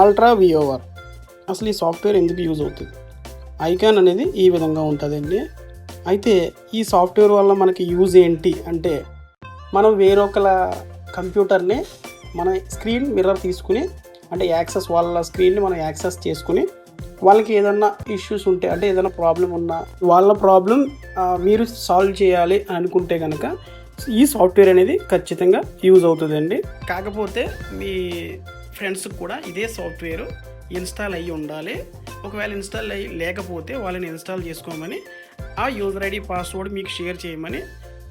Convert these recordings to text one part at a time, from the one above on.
Ultra వియోవర్ అసలు ఈ software ఎందుకు యూజ్ అవుతుంది? ఐకాన్ అనేది ఈ విధంగా ఉంటుందండి. అయితే ఈ సాఫ్ట్వేర్ వల్ల మనకి యూజ్ ఏంటి అంటే మనం వేరొకల కంప్యూటర్ని మన స్క్రీన్ మిర్రర్ తీసుకుని అంటే యాక్సెస్ వాళ్ళ స్క్రీన్ని మనం యాక్సెస్ చేసుకుని వాళ్ళకి ఏదన్నా ఇష్యూస్ ఉంటే అంటే ఏదైనా ప్రాబ్లం ఉన్నా వాళ్ళ ప్రాబ్లం మీరు సాల్వ్ చేయాలి అని అనుకుంటే కనుక ఈ సాఫ్ట్వేర్ అనేది ఖచ్చితంగా యూజ్ అవుతుందండి. కాకపోతే మీ ఫ్రెండ్స్కి కూడా ఇదే సాఫ్ట్వేర్ ఇన్స్టాల్ అయ్యి ఉండాలి. ఒకవేళ ఇన్స్టాల్ అయ్యి లేకపోతే వాళ్ళని ఇన్స్టాల్ చేసుకోమని ఆ యూజర్ ఐడి పాస్వర్డ్ మీకు షేర్ చేయమని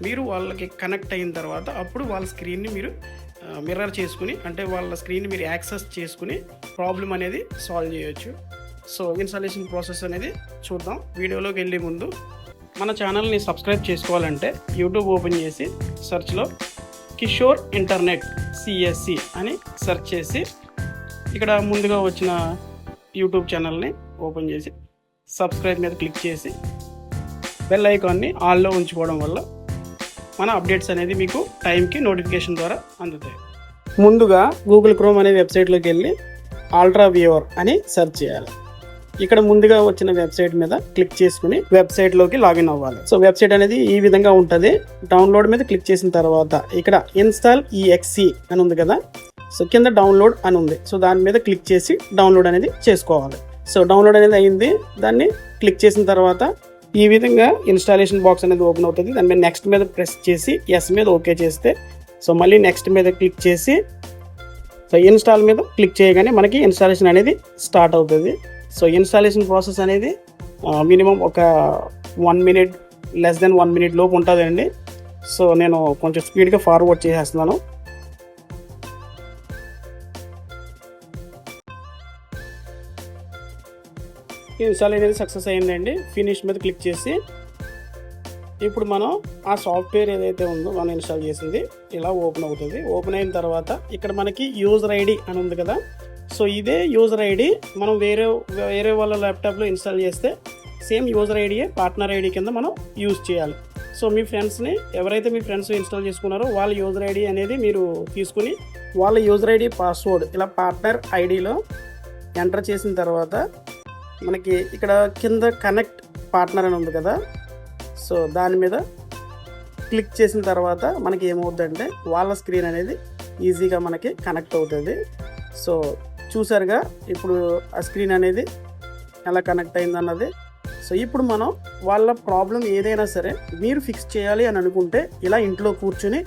మీరు వాళ్ళకి కనెక్ట్ అయిన తర్వాత అప్పుడు వాళ్ళ స్క్రీన్ని మీరు మిర్రర్ చేసుకుని అంటే వాళ్ళ స్క్రీన్ని మీరు యాక్సెస్ చేసుకుని ప్రాబ్లం అనేది సాల్వ్ చేయొచ్చు. సో ఇన్స్టాలేషన్ ప్రాసెస్ అనేది చూద్దాం. వీడియోలోకి వెళ్ళే ముందు మన ఛానల్ని సబ్స్క్రైబ్ చేసుకోవాలంటే యూట్యూబ్ ఓపెన్ చేసి సెర్చ్లో కిషోర్ ఇంటర్నెట్ సిఎస్సి అని సెర్చ్ చేసి ఇక్కడ ముందుగా వచ్చిన యూట్యూబ్ ఛానల్ని ఓపెన్ చేసి సబ్స్క్రైబ్ మీద క్లిక్ చేసి బెల్ ఐకాన్ని ఆల్లో ఉంచుకోవడం వల్ల మన అప్డేట్స్ అనేది మీకు టైంకి నోటిఫికేషన్ ద్వారా అందుతాయి. ముందుగా గూగుల్ క్రోమ్ అనే వెబ్సైట్లోకి వెళ్ళి ఆల్ట్రా వ్యూవర్ అని సెర్చ్ చేయాలి. ఇక్కడ ముందుగా వచ్చిన వెబ్సైట్ మీద క్లిక్ చేసుకుని వెబ్సైట్లోకి లాగిన్ అవ్వాలి. సో వెబ్సైట్ అనేది ఈ విధంగా ఉంటుంది. డౌన్లోడ్ మీద క్లిక్ చేసిన తర్వాత ఇక్కడ ఇన్స్టాల్ ఈఎక్సి అని ఉంది కదా? సో కింద డౌన్లోడ్ అని ఉంది. సో దాని మీద క్లిక్ చేసి డౌన్లోడ్ అనేది చేసుకోవాలి. సో డౌన్లోడ్ అనేది అయింది. దాన్ని క్లిక్ చేసిన తర్వాత ఈ విధంగా ఇన్స్టాలేషన్ బాక్స్ అనేది ఓపెన్ అవుతుంది. దాని మీద నెక్స్ట్ మీద ప్రెస్ చేసి ఎస్ మీద ఓకే చేస్తే సో మళ్ళీ నెక్స్ట్ మీద క్లిక్ చేసి సో ఇన్స్టాల్ మీద క్లిక్ చేయగానే మనకి ఇన్స్టాలేషన్ అనేది స్టార్ట్ అవుతుంది. సో ఇన్స్టాలేషన్ ప్రాసెస్ అనేది మినిమం ఒక one minute less than one minute లోపు ఉంటుందండి. సో నేను కొంచెం స్పీడ్గా ఫార్వర్డ్ చేసేస్తున్నాను. ఇన్స్టాల్ అనేది సక్సెస్ అయిందండి. ఫినిష్ మీద క్లిక్ చేసి ఇప్పుడు మనం ఆ సాఫ్ట్వేర్ ఏదైతే ఉందో మనం ఇన్స్టాల్ చేసింది ఇలా ఓపెన్ అవుతుంది. ఓపెన్ అయిన తర్వాత ఇక్కడ మనకి యూజర్ ఐడి అని ఉంది కదా. సో ఇదే యూజర్ ఐడి. మనం వేరే వేరే వాళ్ళ ల్యాప్టాప్లో ఇన్స్టాల్ చేస్తే సేమ్ యూజర్ ఐడియే పార్ట్నర్ ఐడి కింద మనం యూజ్ చేయాలి. సో మీ ఫ్రెండ్స్ని ఎవరైతే మీ ఫ్రెండ్స్ ఇన్స్టాల్ చేసుకున్నారో వాళ్ళ యూజర్ ఐడి అనేది మీరు తీసుకుని వాళ్ళ యూజర్ ఐడి పాస్వర్డ్ ఇలా పార్ట్నర్ ఐడిలో ఎంటర్ చేసిన తర్వాత మనకి ఇక్కడ కింద కనెక్ట్ పార్ట్నర్ అని ఉంది కదా. సో దాని మీద క్లిక్ చేసిన తర్వాత మనకి ఏమవుతుందంటే వాళ్ళ స్క్రీన్ అనేది ఈజీగా మనకి కనెక్ట్ అవుతుంది. సో చూసారుగా ఇప్పుడు ఆ స్క్రీన్ అనేది ఎలా కనెక్ట్ అయింది అన్నది సో ఇప్పుడు మనం వాళ్ళ ప్రాబ్లం ఏదైనా సరే మీరు ఫిక్స్ చేయాలి అని అనుకుంటే ఇలా ఇంట్లో కూర్చుని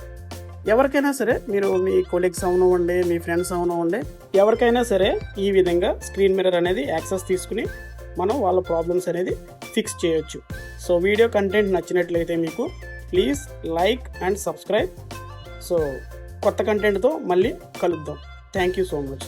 ఎవరికైనా సరే మీరు మీ కొలీగ్స్ అవనివ్వండి మీ ఫ్రెండ్స్ అవనివ్వండి ఎవరికైనా సరే ఈ విధంగా స్క్రీన్ మిర్రర్ అనేది యాక్సెస్ తీసుకుని మనం వాళ్ళ ప్రాబ్లమ్స్ అనేది ఫిక్స్ చేయొచ్చు. సో వీడియో కంటెంట్ నచ్చినట్లయితే మీకు please like and subscribe so కొత్త కంటెంట్తో మళ్ళీ కలుద్దాం. Thank you so much